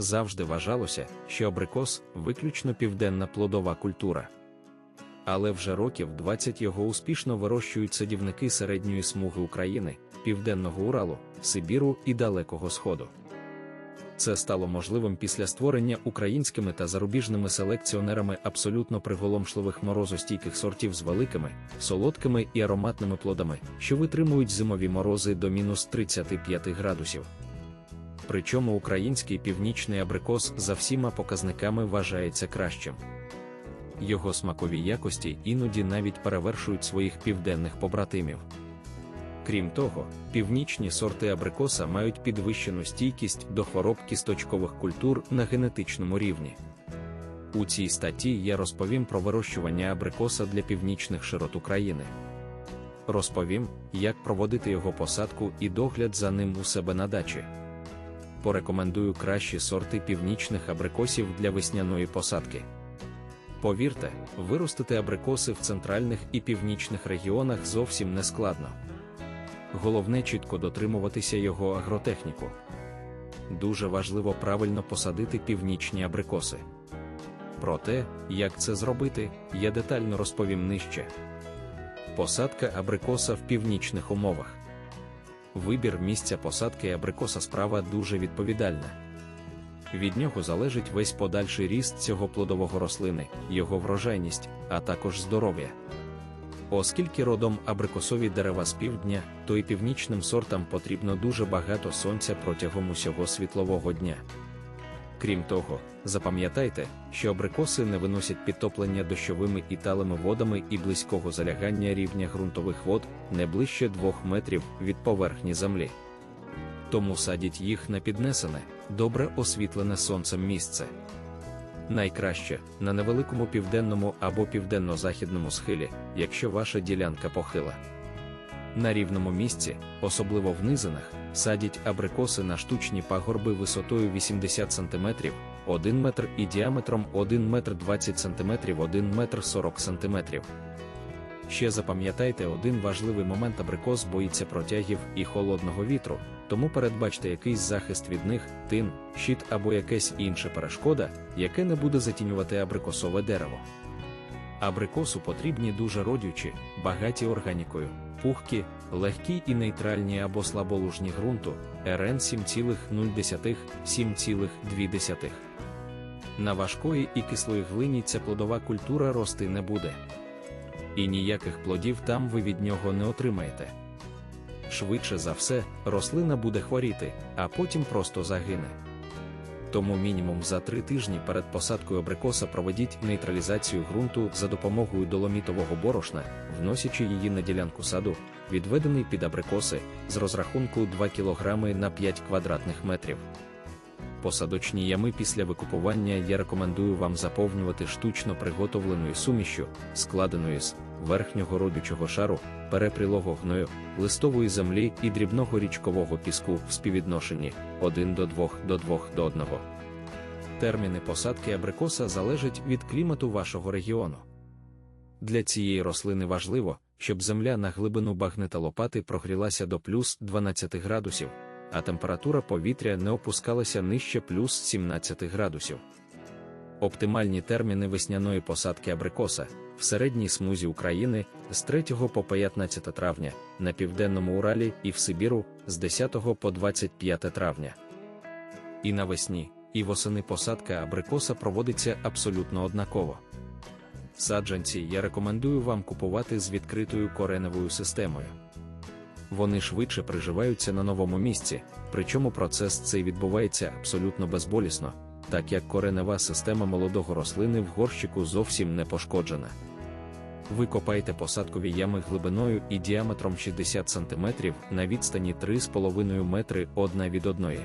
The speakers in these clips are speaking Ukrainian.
завжди вважалося, що абрикос виключно південна плодова культура. Але вже років 20 його успішно вирощують садівники середньої смуги України, Південного Уралу, Сибіру і Далекого Сходу. Це стало можливим після створення українськими та зарубіжними селекціонерами абсолютно приголомшливих морозостійких сортів з великими, солодкими і ароматними плодами, що витримують зимові морози до мінус 35 градусів. Причому український північний абрикос за всіма показниками вважається кращим. Його смакові якості іноді навіть перевершують своїх південних побратимів. Крім того, північні сорти абрикоса мають підвищену стійкість до хвороб кісточкових культур на генетичному рівні. У цій статті я розповім про вирощування абрикоса для північних широт України. Розповім, як проводити його посадку і догляд за ним у себе на дачі. Порекомендую кращі сорти північних абрикосів для весняної посадки. Повірте, виростити абрикоси в центральних і північних регіонах зовсім не складно. Головне чітко дотримуватися його агротехніку. Дуже важливо правильно посадити північні абрикоси. Про те, як це зробити, я детально розповім нижче. Посадка абрикоса в північних умовах. Вибір місця посадки абрикоса справа дуже відповідальна. Від нього залежить весь подальший ріст цього плодового рослини, його врожайність, а також здоров'я. Оскільки родом абрикосові дерева з півдня, то і північним сортам потрібно дуже багато сонця протягом усього світлового дня. Крім того, запам'ятайте, що абрикоси не виносять підтоплення дощовими і талими водами і близького залягання рівня ґрунтових вод не ближче 2 метрів від поверхні землі. Тому садіть їх на піднесене, добре освітлене сонцем місце. Найкраще на невеликому південному або південно-західному схилі, якщо ваша ділянка похила. На рівному місці, особливо в низинах, садять абрикоси на штучні пагорби висотою 80 см, 1 метр і діаметром 1 метр 20 см, 1 метр 40 см. Ще запам'ятайте один важливий момент абрикос боїться протягів і холодного вітру, тому передбачте якийсь захист від них, тин, щит або якась інша перешкода, яке не буде затінювати абрикосове дерево. Абрикосу потрібні дуже родючі, багаті органікою, пухкі, легкі і нейтральні або слаболужні ґрунту РН 7,0 7,2. На важкої і кислої глині ця плодова культура рости не буде. І ніяких плодів там ви від нього не отримаєте. Швидше за все, рослина буде хворіти, а потім просто загине. Тому мінімум за три тижні перед посадкою абрикоса проведіть нейтралізацію ґрунту за допомогою доломітового борошна, вносячи її на ділянку саду, відведений під абрикоси, з розрахунку 2 кг на 5 квадратних метрів. Посадочні ями після викупування я рекомендую вам заповнювати штучно приготовленою сумішю, складеною з верхнього родючого шару, перепрілого гною, листової землі і дрібного річкового піску в співвідношенні 1 до 2 до 2 до 1. Терміни посадки абрикоса залежать від клімату вашого регіону. Для цієї рослини важливо, щоб земля на глибину багнета лопати прогрілася до плюс 12 градусів а температура повітря не опускалася нижче плюс 17 градусів. Оптимальні терміни весняної посадки абрикоса в середній смузі України з 3 по 15 травня, на південному Уралі і в Сибіру з 10 по 25 травня. І навесні, і восени посадка абрикоса проводиться абсолютно однаково. Саджанці я рекомендую вам купувати з відкритою кореневою системою вони швидше приживаються на новому місці, причому процес цей відбувається абсолютно безболісно, так як коренева система молодого рослини в горщику зовсім не пошкоджена. Ви копаєте посадкові ями глибиною і діаметром 60 см на відстані 3,5 метри одна від одної.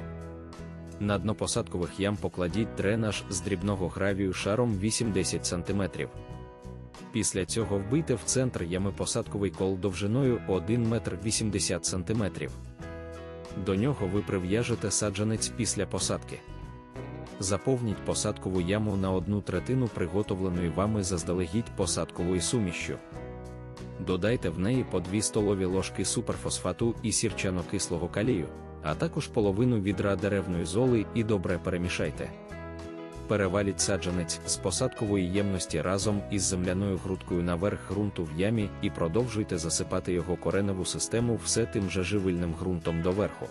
На дно посадкових ям покладіть дренаж з дрібного гравію шаром 8-10 см. Після цього вбийте в центр ями посадковий кол довжиною 1 метр 80 см. До нього ви прив'яжете саджанець після посадки. Заповніть посадкову яму на одну третину приготовленої вами заздалегідь посадковою сумішю. Додайте в неї по 2 столові ложки суперфосфату і сірчано-кислого калію, а також половину відра деревної золи і добре перемішайте. Переваліть саджанець з посадкової ємності разом із земляною грудкою наверх ґрунту в ямі і продовжуйте засипати його кореневу систему все тим же живильним ґрунтом доверху.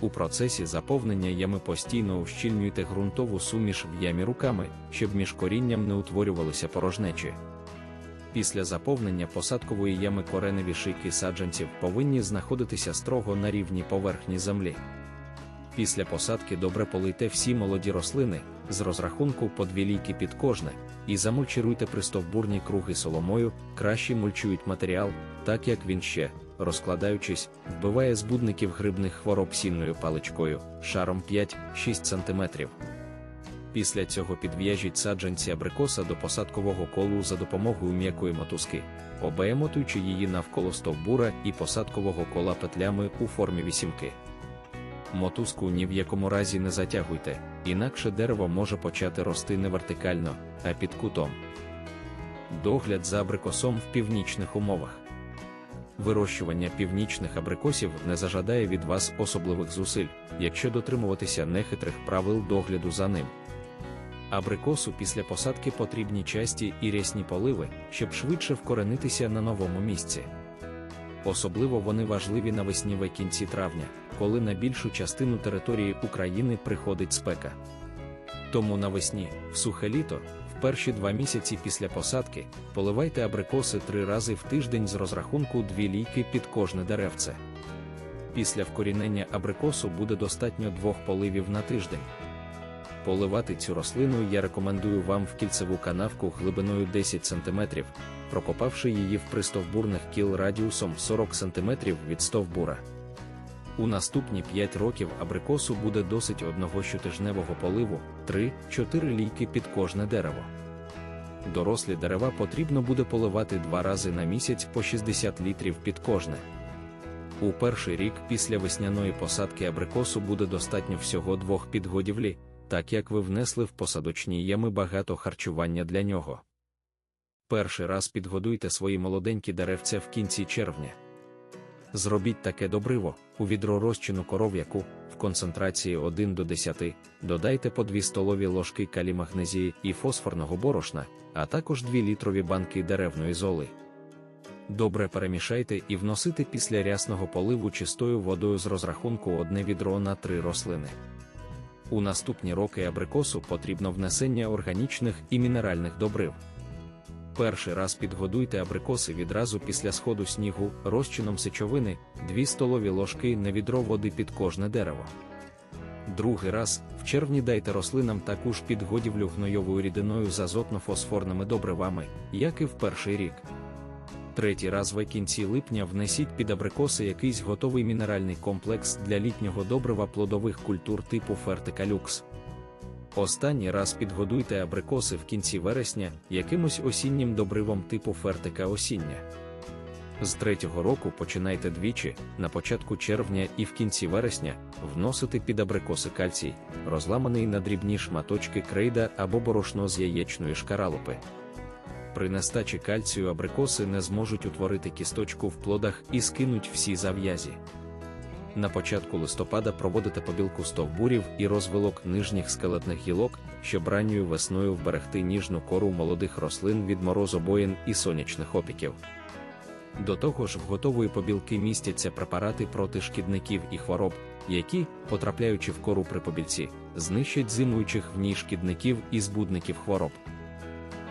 У процесі заповнення ями постійно ущільнюйте ґрунтову суміш в ямі руками, щоб між корінням не утворювалися порожнечі. Після заповнення посадкової ями кореневі шийки саджанців повинні знаходитися строго на рівні поверхні землі. Після посадки добре полийте всі молоді рослини з розрахунку по дві лійки під кожне, і замульчируйте пристовбурні круги соломою, краще мульчують матеріал, так як він ще, розкладаючись, вбиває збудників грибних хвороб сінною паличкою, шаром 5-6 см. Після цього підв'яжіть саджанці абрикоса до посадкового колу за допомогою м'якої мотузки, обеємотуючи її навколо стовбура і посадкового кола петлями у формі вісімки. Мотузку ні в якому разі не затягуйте, інакше дерево може почати рости не вертикально, а під кутом. Догляд за абрикосом в північних умовах. Вирощування північних абрикосів не зажадає від вас особливих зусиль, якщо дотримуватися нехитрих правил догляду за ним. Абрикосу після посадки потрібні часті і рясні поливи, щоб швидше вкоренитися на новому місці. Особливо вони важливі навесні в кінці травня, коли на більшу частину території України приходить спека. Тому навесні, в сухе літо, в перші два місяці після посадки, поливайте абрикоси три рази в тиждень з розрахунку дві лійки під кожне деревце. Після вкорінення абрикосу буде достатньо двох поливів на тиждень. Поливати цю рослину я рекомендую вам в кільцеву канавку глибиною 10 см, прокопавши її в пристовбурних кіл радіусом 40 см від стовбура. У наступні 5 років абрикосу буде досить одного щотижневого поливу 3-4 лійки під кожне дерево. Дорослі дерева потрібно буде поливати два рази на місяць по 60 літрів під кожне. У перший рік після весняної посадки абрикосу буде достатньо всього двох підгодівлі, так як ви внесли в посадочні ями багато харчування для нього. Перший раз підгодуйте свої молоденькі деревця в кінці червня. Зробіть таке добриво, у відро розчину коров'яку, в концентрації 1 до 10, додайте по 2 столові ложки калімагнезії і фосфорного борошна, а також 2 літрові банки деревної золи. Добре перемішайте і вносите після рясного поливу чистою водою з розрахунку одне відро на 3 рослини. У наступні роки абрикосу потрібно внесення органічних і мінеральних добрив. Перший раз підгодуйте абрикоси відразу після сходу снігу розчином сечовини 2 столові ложки на відро води під кожне дерево. Другий раз в червні дайте рослинам таку ж підгодівлю гнойовою рідиною з азотно-фосфорними добривами, як і в перший рік. Третій раз в кінці липня внесіть під абрикоси якийсь готовий мінеральний комплекс для літнього добрива плодових культур типу Фертика Люкс. Останній раз підгодуйте абрикоси в кінці вересня якимось осіннім добривом типу фертика осіння. З третього року починайте двічі, на початку червня і в кінці вересня, вносити під абрикоси кальцій, розламаний на дрібні шматочки крейда або борошно з яєчної шкаралупи. При нестачі кальцію абрикоси не зможуть утворити кісточку в плодах і скинуть всі зав'язі. На початку листопада проводите побілку стовбурів і розвилок нижніх скелетних гілок, щоб ранньою весною вберегти ніжну кору молодих рослин від морозобоїн і сонячних опіків. До того ж, в готової побілки містяться препарати проти шкідників і хвороб, які, потрапляючи в кору при побільці, знищать зимуючих в ній шкідників і збудників хвороб.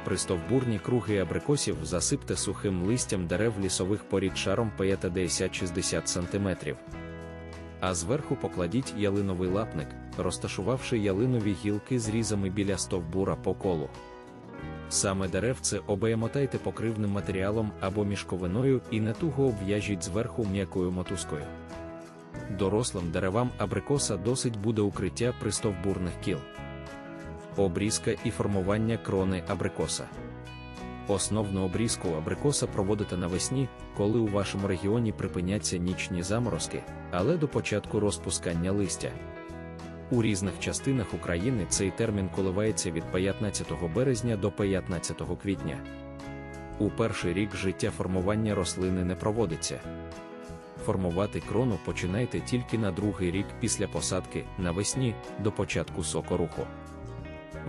Пристовбурні круги абрикосів засипте сухим листям дерев лісових порід шаром 50-60 см а зверху покладіть ялиновий лапник, розташувавши ялинові гілки зрізами біля стовбура по колу. Саме деревце обеємотайте покривним матеріалом або мішковиною і не туго обв'яжіть зверху м'якою мотузкою. Дорослим деревам абрикоса досить буде укриття пристовбурних кіл. Обрізка і формування крони абрикоса. Основну обрізку абрикоса проводите навесні, коли у вашому регіоні припиняться нічні заморозки, але до початку розпускання листя. У різних частинах України цей термін коливається від 15 березня до 15 квітня. У перший рік життя формування рослини не проводиться. формувати крону починайте тільки на другий рік після посадки навесні до початку сокоруху.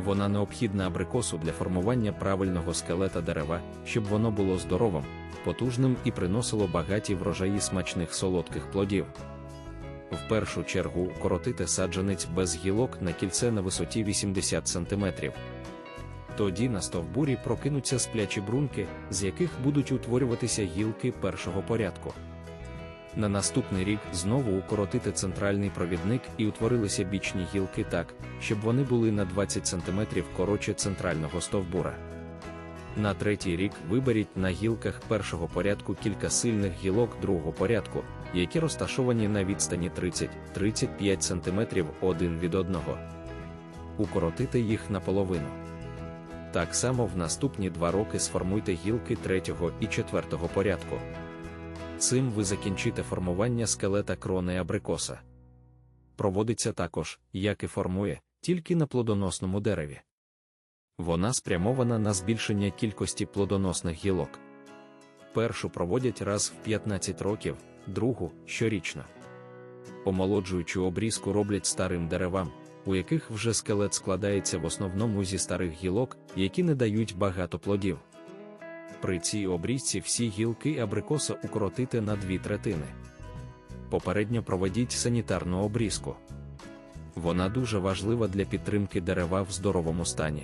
Вона необхідна абрикосу для формування правильного скелета дерева, щоб воно було здоровим, потужним і приносило багаті врожаї смачних солодких плодів. В першу чергу коротите саджанець без гілок на кільце на висоті 80 см. Тоді на стовбурі прокинуться сплячі брунки, з яких будуть утворюватися гілки першого порядку. На наступний рік знову укоротити центральний провідник і утворилися бічні гілки так, щоб вони були на 20 см коротше центрального стовбура. На третій рік виберіть на гілках першого порядку кілька сильних гілок другого порядку, які розташовані на відстані 30-35 см один від одного. Укоротити їх наполовину. Так само в наступні два роки сформуйте гілки третього і четвертого порядку. Цим ви закінчите формування скелета крони абрикоса. Проводиться також, як і формує, тільки на плодоносному дереві. Вона спрямована на збільшення кількості плодоносних гілок. Першу проводять раз в 15 років, другу щорічно. Омолоджуючу обрізку роблять старим деревам, у яких вже скелет складається в основному зі старих гілок, які не дають багато плодів. При цій обрізці всі гілки абрикоса укоротити на дві третини. Попередньо проведіть санітарну обрізку. Вона дуже важлива для підтримки дерева в здоровому стані.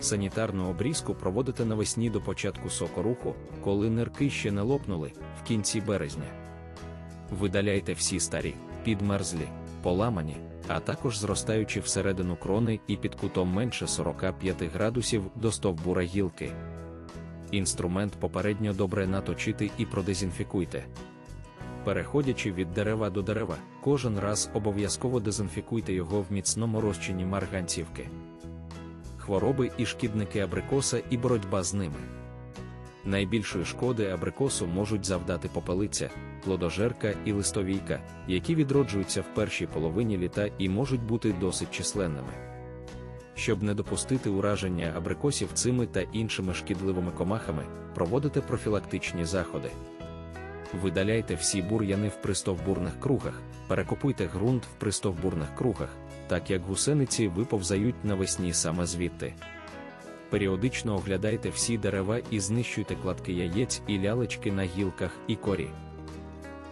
Санітарну обрізку проводите навесні до початку сокоруху, коли нирки ще не лопнули в кінці березня. Видаляйте всі старі, підмерзлі, поламані, а також зростаючи всередину крони і під кутом менше 45 градусів до стовбура гілки. Інструмент попередньо добре наточити і продезінфікуйте. Переходячи від дерева до дерева, кожен раз обов'язково дезінфікуйте його в міцному розчині марганцівки. Хвороби і шкідники абрикоса і боротьба з ними. Найбільшої шкоди абрикосу можуть завдати попелиця, плодожерка і листовійка, які відроджуються в першій половині літа і можуть бути досить численними. Щоб не допустити ураження абрикосів цими та іншими шкідливими комахами, проводите профілактичні заходи. Видаляйте всі бур'яни в пристовбурних кругах, перекопуйте ґрунт в пристовбурних кругах, так як гусениці виповзають навесні саме звідти. Періодично оглядайте всі дерева і знищуйте кладки яєць і лялечки на гілках і корі.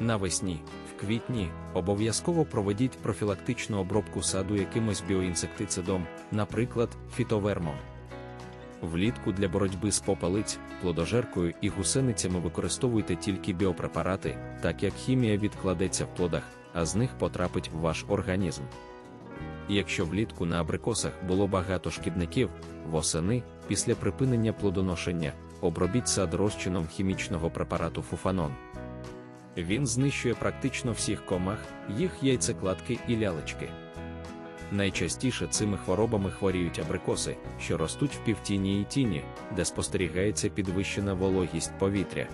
Навесні, квітні, обов'язково проведіть профілактичну обробку саду якимось біоінсектицидом, наприклад, фітовермом. Влітку для боротьби з попелиць, плодожеркою і гусеницями використовуйте тільки біопрепарати, так як хімія відкладеться в плодах, а з них потрапить в ваш організм. Якщо влітку на абрикосах було багато шкідників, восени, після припинення плодоношення, обробіть сад розчином хімічного препарату фуфанон. Він знищує практично всіх комах, їх яйцекладки і лялечки. Найчастіше цими хворобами хворіють абрикоси, що ростуть в півтіні і тіні, де спостерігається підвищена вологість повітря.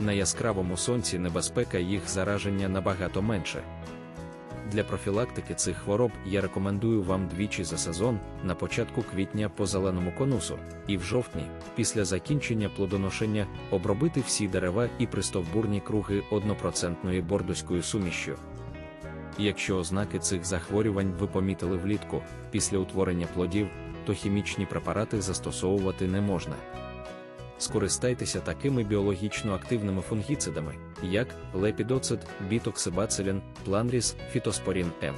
На яскравому сонці небезпека їх зараження набагато менше. Для профілактики цих хвороб я рекомендую вам двічі за сезон на початку квітня по зеленому конусу, і в жовтні, після закінчення плодоношення, обробити всі дерева і пристовбурні круги однопроцентною бордоською сумішшю. Якщо ознаки цих захворювань ви помітили влітку, після утворення плодів, то хімічні препарати застосовувати не можна. Скористайтеся такими біологічно активними фунгіцидами, як лепідоцит, бітоксибацилін, планріс, фітоспорін М.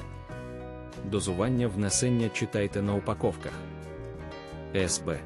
Дозування внесення читайте на упаковках. СБ